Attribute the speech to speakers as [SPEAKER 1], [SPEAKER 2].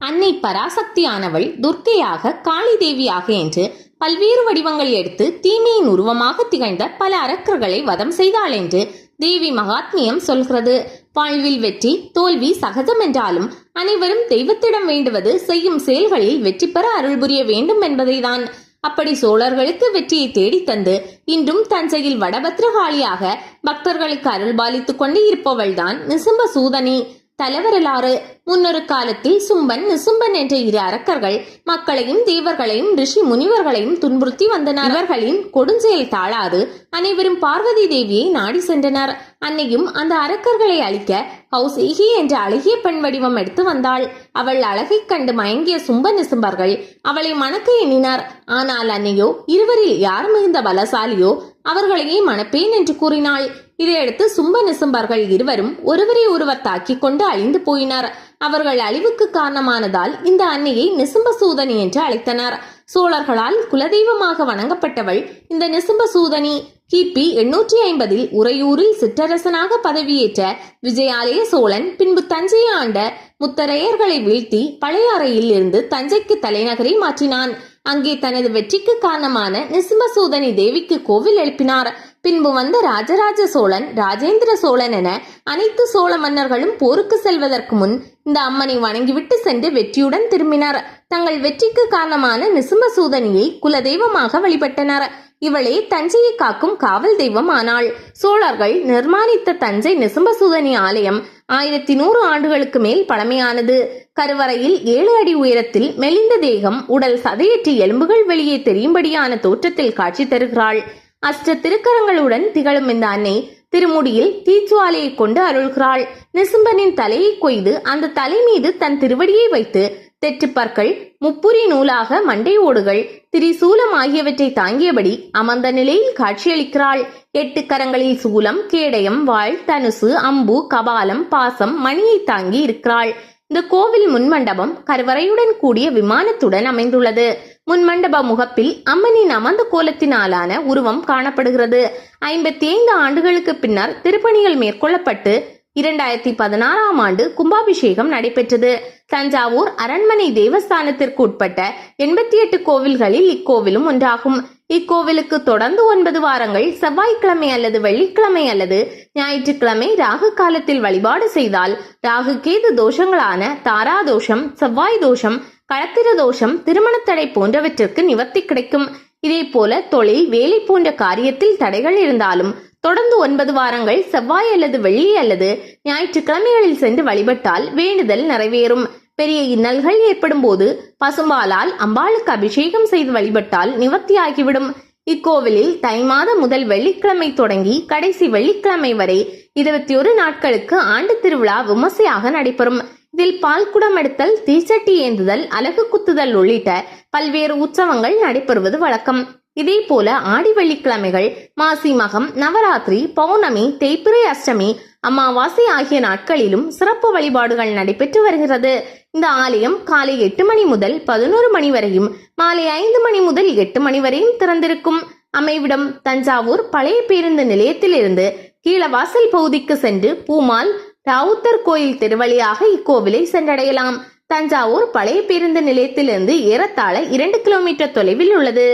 [SPEAKER 1] அன்னை பராசக்தியானவள் துர்க்கையாக காளி தேவியாக என்று பல்வேறு வடிவங்கள் எடுத்து தீமையின் உருவமாக திகழ்ந்த பல அரக்கர்களை வதம் செய்தாள் என்று தேவி மகாத்மியம் சொல்கிறது. வாழ்வில் வெற்றி தோல்வி சகஜம் என்றாலும் அனைவரும் தெய்வத்திடம் வேண்டுவது செய்யும் செயல்களில் வெற்றி பெற அருள் புரிய வேண்டும் என்பதைதான். அப்படி சோழர்களுக்கு வெற்றியை தேடித்தந்து இன்றும் தஞ்சையில் வடபத்ரகாளியாக பக்தர்களுக்கு அருள்பாலித்துக் கொண்டு இருப்பவள்தான் நிசும்ப சூதனி. தலைவரலாறு. முன்னொரு காலத்தில் சும்பன் நிசும்பன் என்ற இரு அரக்கர்கள் மக்களையும் தேவர்களையும் ரிஷி முனிவர்களையும் துன்புறுத்தி வந்தனர். இவர்களின் கொடுஞ்செயல் தாழாது அனைவரும் பார்வதி தேவியை நாடி சென்றனர். அன்னையும் அந்த அரக்கர்களை அழிக்க கௌசேகி என்ற அழகிய பெண் வடிவம் எடுத்து வந்தாள். அவள் அழகைக் கண்டு மயங்கிய சும்ப நிசும்பர்கள் அவளை மணக்க எண்ணினர். ஆனால் அன்னையோ இருவரில் யார் மிகுந்த பலசாலியோ அவர்களையே மணப்பேன் என்று கூறினாள். இதையடுத்து சும்ப நிசும்பர்கள் இருவரும் ஒருவரை ஒருவர் தாக்கிக் கொண்டு அழிந்து போயினர். அவர்கள் அழிவுக்கு காரணமானதால் இந்த அன்னையை நிசும்ப சூதனி என்று அழைத்தனர். சோழர்களால் குலதெய்வமாக வணங்கப்பட்டவள் இந்த நிசும்ப சூதனி. கிபி எண்ணூற்றி ஐம்பதில் உறையூரில் சிற்றரசனாக பதவியேற்ற விஜயாலய சோழன் பின்பு தஞ்சையை ஆண்ட முத்தரையர்களை வீழ்த்தி பழையாறையில் இருந்து தஞ்சைக்கு தலைநகரை மாற்றினான். அங்கே தனது வெற்றிக்கு காரணமான நிசிம்மசூதனி தேவிக்கு கோவில் எழுப்பினார். பின்பு வந்த ராஜராஜ சோழன் ராஜேந்திர சோழன் என அனைத்து சோழ மன்னர்களும் போருக்கு செல்வதற்கு முன் இந்த அம்மனை வணங்கிவிட்டு சென்று வெற்றியுடன் திரும்பினார். தங்கள் வெற்றிக்கு காரணமான நிசிம்மசூதனியை குலதெய்வமாக வழிபட்டனர். இவளே தஞ்சையை காக்கும் காவல் தெய்வம் ஆனாள். சோழர்கள் நிர்மாணித்த தஞ்சை நிசும்பசூதனி ஆலயம் ஆயிரத்தி நூறு ஆண்டுகளுக்கு மேல் பழமையானது. கருவறையில் ஏழு அடி உயரத்தில் மெலிந்த தேகம் உடல் சதையற்றி எலும்புகள் வெளியே தெரியும்படியான தோற்றத்தில் காட்சி தருகிறாள். அஷ்ட திருக்கரங்களுடன் திகழும் இந்த அன்னை திருமுடியில் தீச்சுவாலையை கொண்டு அருள்கிறாள். நிசும்பனின் தலையை கொய்து அந்த தலை மீது தன் திருவடியை வைத்து தெற்றுப்பற்கள் முப்புரி நூலாக மண்டை ஓடுகள் திரிசூலம் ஆகியவற்றை தாங்கியபடி அமர்ந்த நிலையில் காட்சியளிக்கிறாள். எட்டு கரங்களில் சூலம் கேடயம் வாழ் தனுசு அம்பு கபாலம் பாசம் மணியை தாங்கி இருக்கிறாள். இந்த கோவில் முன்மண்டபம் கருவறையுடன் கூடிய விமானத்துடன் அமைந்துள்ளது. முன்மண்டப முகப்பில் அம்மனின் அமர்ந்த கோலத்தினாலான உருவம் காணப்படுகிறது. ஐம்பத்தி ஐந்து ஆண்டுகளுக்கு பின்னர் திருப்பணிகள் மேற்கொள்ளப்பட்டு இரண்டாயிரத்தி பதினாறாம் ஆண்டு கும்பாபிஷேகம் நடைபெற்றது. தஞ்சாவூர் அரண்மனை தேவஸ்தானத்திற்கு உட்பட்ட எண்பத்தி எட்டு கோவில்களில் இக்கோவிலும் ஒன்றாகும். இக்கோவிலுக்கு தொடர்ந்து ஒன்பது வாரங்கள் செவ்வாய்க்கிழமை அல்லது வெள்ளிக்கிழமை அல்லது ஞாயிற்றுக்கிழமை ராகு காலத்தில் வழிபாடு செய்தால் ராகு கேது தோஷங்களான தாரா தோஷம் செவ்வாய் தோஷம் களத்திர தோஷம் திருமணத்தடை போன்றவற்றிற்கு நிவர்த்தி கிடைக்கும். இதே போல தொழில் வேலை போன்ற காரியத்தில் தடைகள் இருந்தாலும் தொடர்ந்து ஒன்பது வாரங்கள் செவ்வாய் அல்லது வெள்ளி அல்லது ஞாயிற்றுக்கிழமைகளில் சென்று வழிபட்டால் வேண்டுதல் நிறைவேறும். பெரிய இன்னல்கள் ஏற்படும் போது பசும்பாலால் அம்பாளுக்கு அபிஷேகம் செய்து வழிபட்டால் நிவர்த்தியாகிவிடும். இக்கோவிலில் தை மாதம் முதல் வெள்ளிக்கிழமை தொடங்கி கடைசி வெள்ளிக்கிழமை வரை இருபத்தி ஒரு நாட்களுக்கு ஆண்டு திருவிழா விமர்சையாக நடைபெறும். இதில் பால் குடம் எடுத்தல் தீச்சட்டி ஏந்துதல் அலகு குத்துதல் உள்ளிட்ட பல்வேறு உற்சவங்கள் நடைபெறுவது வழக்கம். இதே போல ஆடி வெள்ளிக்கிழமைகள் மாசி மகம் நவராத்திரி பௌர்ணமி தேய்பிறை அஷ்டமி அமாவாசை ஆகிய நாட்களிலும் சிறப்பு வழிபாடுகள் நடைபெற்று வருகிறது. இந்த ஆலயம் காலை எட்டு மணி முதல் பதினோரு மணி வரையும் மாலை ஐந்து மணி முதல் எட்டு மணி வரையும் திறந்திருக்கும். அமைவிடம் தஞ்சாவூர் பழைய பேருந்து நிலையத்திலிருந்து கீழவாசல் பகுதிக்கு சென்று பூமால் ராவுத்தர் கோயில் திருவழியாக இக்கோவிலை சென்றடையலாம். தஞ்சாவூர் பழைய பேருந்து நிலையத்திலிருந்து ஏறத்தாழ இரண்டு கிலோமீட்டர் தொலைவில் உள்ளது.